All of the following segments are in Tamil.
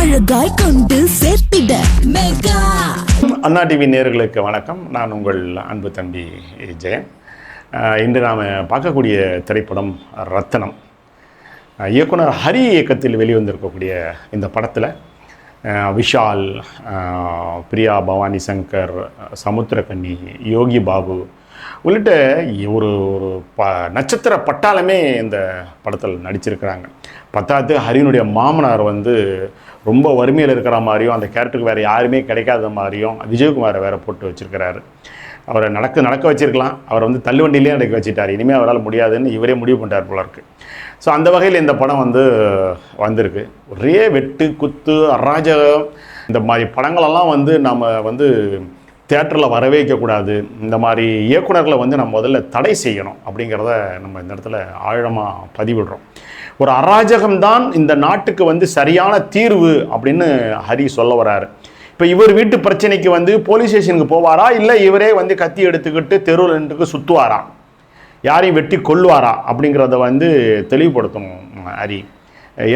அழகாய் கொண்டு சேர்த்திட. மெகா. அண்ணா டிவி நேர்களுக்கு வணக்கம். நான் உங்கள் அன்பு தம்பி ஜெயன். இன்று நாம் பார்க்கக்கூடிய திரைப்படம் ரத்தனம். இயக்குனர் ஹரி இயக்கத்தில் வெளிவந்திருக்கக்கூடிய இந்த படத்தில் விஷால் பிரியா பவானி சங்கர் சமுத்திரகன்னி யோகி பாபு உள்ளிட்ட ஒரு ஒரு ப நட்சத்திர பட்டாளமே இந்த படத்தில் நடிச்சிருக்கிறாங்க. பத்தாத்து ஹரினுடைய மாமனார் வந்து ரொம்ப வறுமையில் இருக்கிற மாதிரியும் அந்த கேரக்டருக்கு வேறு யாருமே கிடைக்காத மாதிரியும் விஜயகுமாரை வேறு போட்டு வச்சிருக்கிறாரு. அவரை நடக்க நடக்க வச்சிருக்கலாம். அவரை வந்து தள்ளுவண்டியிலே நடக்க வச்சுட்டார். இனிமேல் அவரால் முடியாதுன்னு இவரே முடிவு பண்ணிட்டார் போல இருக்கு. ஸோ அந்த வகையில் இந்த படம் வந்து வந்திருக்கு. ஒரே வெட்டு குத்து அராஜகம் இந்த மாதிரி படங்களெல்லாம் வந்து நம்ம வந்து தேட்டரில் வரவே வைக்கக்கூடாது. இந்த மாதிரி இயக்குனர்களை வந்து நம்ம முதல்ல தடை செய்யணும் அப்படிங்கிறத நம்ம இந்த இடத்துல ஆழமாக பதிவிடுறோம். ஒரு அராஜகம்தான் இந்த நாட்டுக்கு வந்து சரியான தீர்வு அப்படின்னு ஹரி சொல்ல வராரு. இப்போ இவர் வீட்டு பிரச்சனைக்கு வந்து போலீஸ் ஸ்டேஷனுக்கு போவாரா? இல்லை இவரே வந்து கத்தி எடுத்துக்கிட்டு தெருவில் நின்றுக்கு சுற்றுவாரா யாரையும் வெட்டி கொல்லுவாரா? அப்படிங்கிறத வந்து தெளிவுபடுத்தணும் ஹரி.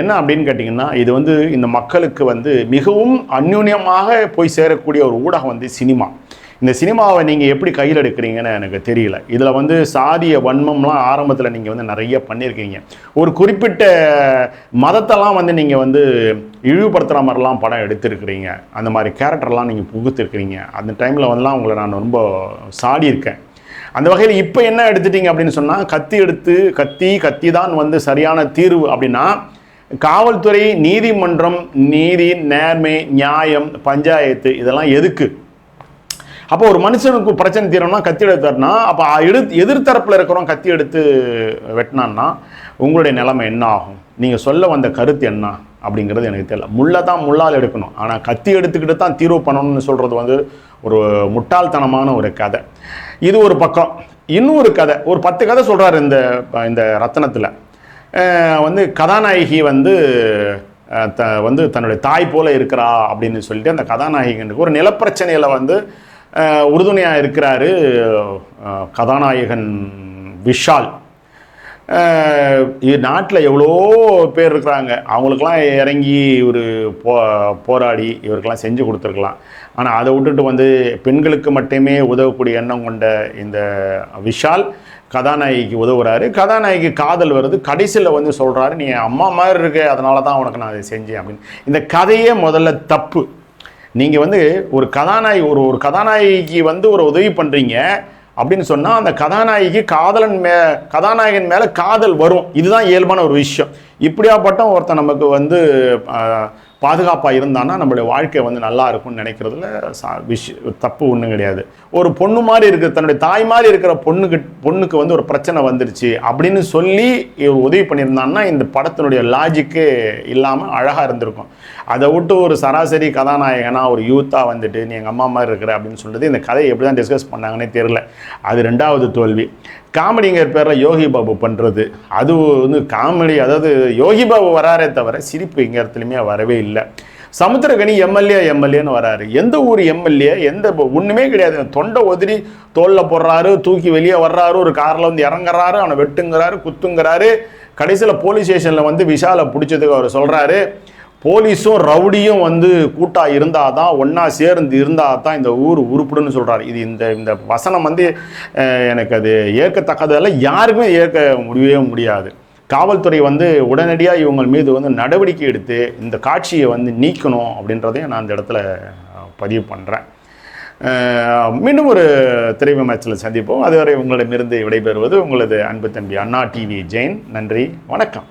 என்ன அப்படின்னு கேட்டிங்கன்னா இது வந்து இந்த மக்களுக்கு வந்து மிகவும் அந்யூன்யமாக போய் சேரக்கூடிய ஒரு ஊடகம் வந்து சினிமா. இந்த சினிமாவை நீங்கள் எப்படி கையில் எடுக்கிறீங்கன்னு எனக்கு தெரியல. இதில் வந்து சாதிய வன்மம்லாம் ஆரம்பத்தில் நீங்கள் வந்து நிறைய பண்ணியிருக்கீங்க. ஒரு குறிப்பிட்ட மதத்தெல்லாம் வந்து நீங்கள் வந்து இழிவுபடுத்துகிற மாதிரிலாம் படம் எடுத்திருக்கிறீங்க. அந்த மாதிரி கேரக்டர்லாம் நீங்கள் புகுத்திருக்கிறீங்க. அந்த டைமில் வந்துலாம் உங்களை நான் ரொம்ப சாடியிருக்கேன். அந்த வகையில் இப்போ என்ன எடுத்துட்டீங்க அப்படின்னு சொன்னால் கத்தி எடுத்து கத்தி கத்தி தான் வந்து சரியான தீர்வு அப்படின்னா காவல்துறை நீதிமன்றம் நீதி நேர்மை நியாயம் பஞ்சாயத்து இதெல்லாம் எதுக்கு? அப்போ ஒரு மனுஷனுக்கு பிரச்சனை தீரணும்னா கத்தி எடுத்தார்னா அப்போ எடுத்து எதிர்த்தரப்பில் இருக்கிறவங்க கத்தி எடுத்து வெட்டினான்னா உங்களுடைய நிலைமை என்ன ஆகும்? நீங்கள் சொல்ல வந்த கருத்து என்ன? அப்படிங்கிறது எனக்கு தெரியல. முள்ளை தான் முள்ளால் எடுக்கணும். ஆனால் கத்தி எடுத்துக்கிட்டு தான் தீர்வு பண்ணணும்னு சொல்கிறது வந்து ஒரு முட்டாள்தனமான ஒரு கதை. இது ஒரு பக்கம். இன்னொரு கதை. ஒரு பத்து கதை சொல்கிறாரு இந்த இந்த ரத்தனத்தில். வந்து கதாநாயகி வந்து த வந்து தன்னுடைய தாய் போல இருக்கிறா அப்படின்னு சொல்லிட்டு அந்த கதாநாயகனுக்கு ஒரு நிலப்பிரச்சனையில் வந்து உறுதுணையாக இருக்கிறாரு கதாநாயகன் விஷால். நாட்டில் எவ்வளோ பேர் இருக்கிறாங்க. அவங்களுக்கெல்லாம் இறங்கி ஒரு போ போராடி இவருக்கெல்லாம் செஞ்சு கொடுத்துருக்கலாம். ஆனால் அதை விட்டுட்டு வந்து பெண்களுக்கு மட்டுமே உதவக்கூடிய எண்ணம் கொண்ட இந்த விஷால் கதாநாயகிக்கு உதவுறாரு. கதாநாயகி காதல் வருது. கடைசியில் வந்து சொல்கிறாரு நீ அம்மா மாதிரி இருக்க அதனால தான் உனக்கு நான் அதை செஞ்சேன் அப்படின்னு. இந்த கதையே முதல்ல தப்பு. நீங்கள் வந்து ஒரு கதாநாயகி ஒரு ஒரு கதாநாயகிக்கு வந்து ஒரு உதவி பண்ணுறீங்க அப்படின்னு சொன்னால் அந்த கதாநாயகி காதலன் மே கதாநாயகன் மேலே காதல் வரும். இதுதான் இயல்பான ஒரு விஷயம். இப்படியாப்பட்ட ஒருத்தன் நமக்கு வந்து பாதுகாப்பாக இருந்தான்னா நம்மளுடைய வாழ்க்கை வந்து நல்லா இருக்கும்னு நினைக்கிறதுல சா விஷ் தப்பு ஒன்றும் கிடையாது. ஒரு பொண்ணு மாதிரி இருக்கிற தன்னுடைய தாய் மாதிரி இருக்கிற பொண்ணுக்கு பொண்ணுக்கு வந்து ஒரு பிரச்சனை வந்துருச்சு அப்படின்னு சொல்லி இவர் உதவி பண்ணியிருந்தான்னா இந்த படத்தினுடைய லாஜிக்கு இல்லாமல் அழகாக இருந்திருக்கும். அதை விட்டு ஒரு சராசரி கதாநாயகனா ஒரு யூத்தாக வந்துட்டு நீ எங்கள் அம்மா மாதிரி இருக்கிற அப்படின்னு சொல்கிறது இந்த கதையை எப்படி தான் டிஸ்கஸ் பண்ணாங்கன்னே தெரில அது ரெண்டாவது தோல்வி. காமெடிங்கிற பேரில் யோகி பாபு பண்ணுறது அது வந்து காமெடி அதாவது யோகி பாபு வராரே தவிர சிரிப்பு எங்கே இடத்துலையுமே வரவே இல்லை. சமுத்திரகனி எம்எல்ஏ எம்எல்ஏன்னு வராரு. எந்த ஊர் எம்எல்ஏ எந்த ஒன்றுமே கிடையாது. தொண்டை உதிரி தோளில் போடுறாரு தூக்கி வெளியே வர்றாரு ஒரு காரில் வந்து இறங்குறாரு அவனை வெட்டுங்கிறாரு குத்துங்கிறாரு. கடைசியில் போலீஸ் ஸ்டேஷனில் வந்து விஷாலை பிடிச்சதுக்கு அவர் சொல்கிறாரு போலீஸும் ரவுடியும் வந்து கூட்டாக இருந்தால் தான் ஒன்றா சேர்ந்து இருந்தால் தான் இந்த ஊர் உருப்படுன்னு சொல்கிறார் இது இந்த இந்த வசனம் வந்து எனக்கு அது ஏற்கத்தக்கதெல்லாம் யாருக்குமே ஏற்க முடியவே முடியாது. காவல்துறை வந்து உடனடியாக இவங்க மீது வந்து நடவடிக்கை எடுத்து இந்த காட்சியை வந்து நீக்கணும் அப்படின்றதையும் நான் இந்த இடத்துல பதிவு பண்ணுறேன் மீண்டும் ஒரு திரைவு மேட்சில் சந்திப்போம். அதுவரை உங்களிடமிருந்து விடைபெறுவது உங்களது அன்பு தம்பி அண்ணா டிவி ஜெயின். நன்றி. வணக்கம்.